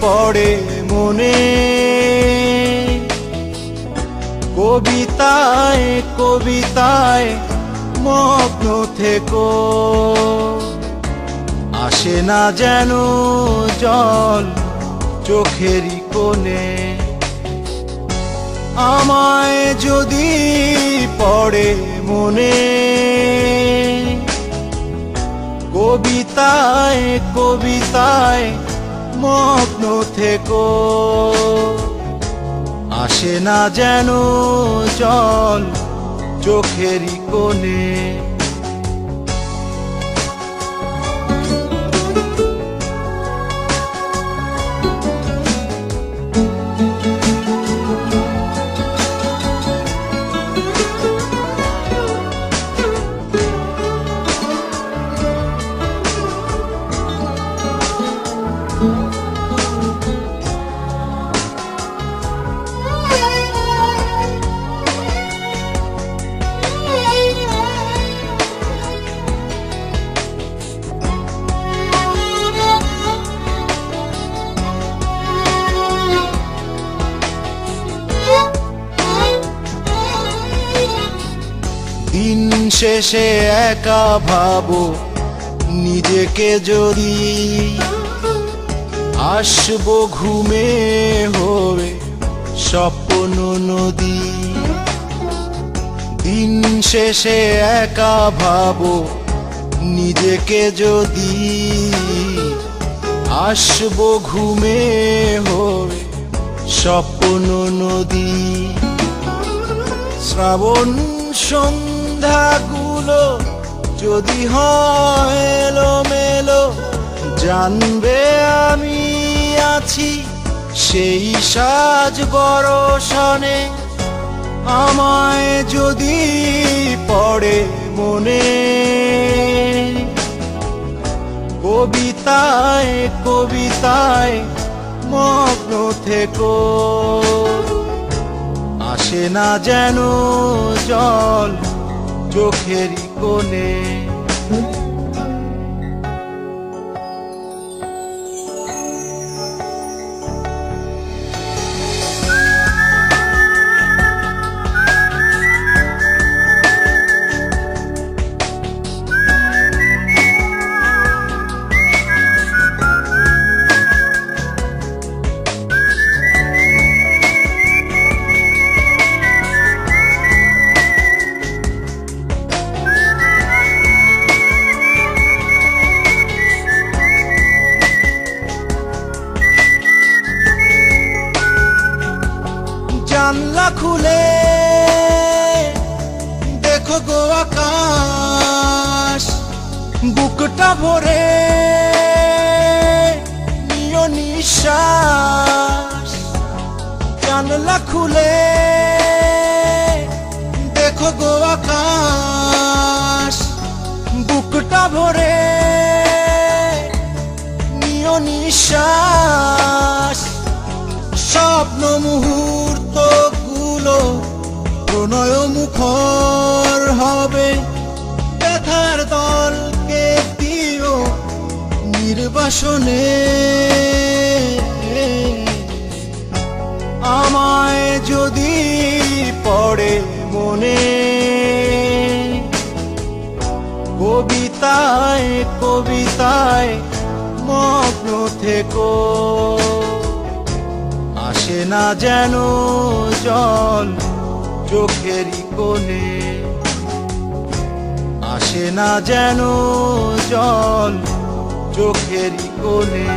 পড়ে মনে। কবিতায় কবিতায় মগ্ন থেকো। আসে না যেন জল চোখেরই কোণে। আমায় যদি পড়ে মনে। কবিতায় কবিতায় মগ্ন থেকো। আসে না যেন জল চোখেরই কোণে। শেষে একা ভাবো, নিজেকে যদি আসব ঘুমে হবে স্বপ্ন নদী। দিন শেষে একা ভাবো, নিজেকে যদি আসব ঘুমে হবে স্বপ্ন নদী। শ্রাবণ সন্ধ্যাগুলো যদি হয় এলোমেলো, জানবে আমি আছি সেই সাজ বরসনে আমায় যদি পড়ে মনে, কবিতায় কবিতায় মগ্ন থেকো। আসে না যেন জল চোখেরই কোণে খুলে দেখো গো আকাশ, বুকটা ভরে। নিও নিঃশ্বাস, জানলা খুলে। দেখো গো আকাশ, বুকটা ভরে। নিও নিঃশ্বাস, স্বপ্ন মুহূর্ত প্রণয় মুখর হবে ব্যথার দলকে দিও নির্বাসনে। আমায় যদি পড়ে মনে, কবিতায় কবিতায় মগ্ন থেকো। আসে না যেন জল চোখেরই কোণে আসে না যেন জল চোখেরই কোণে।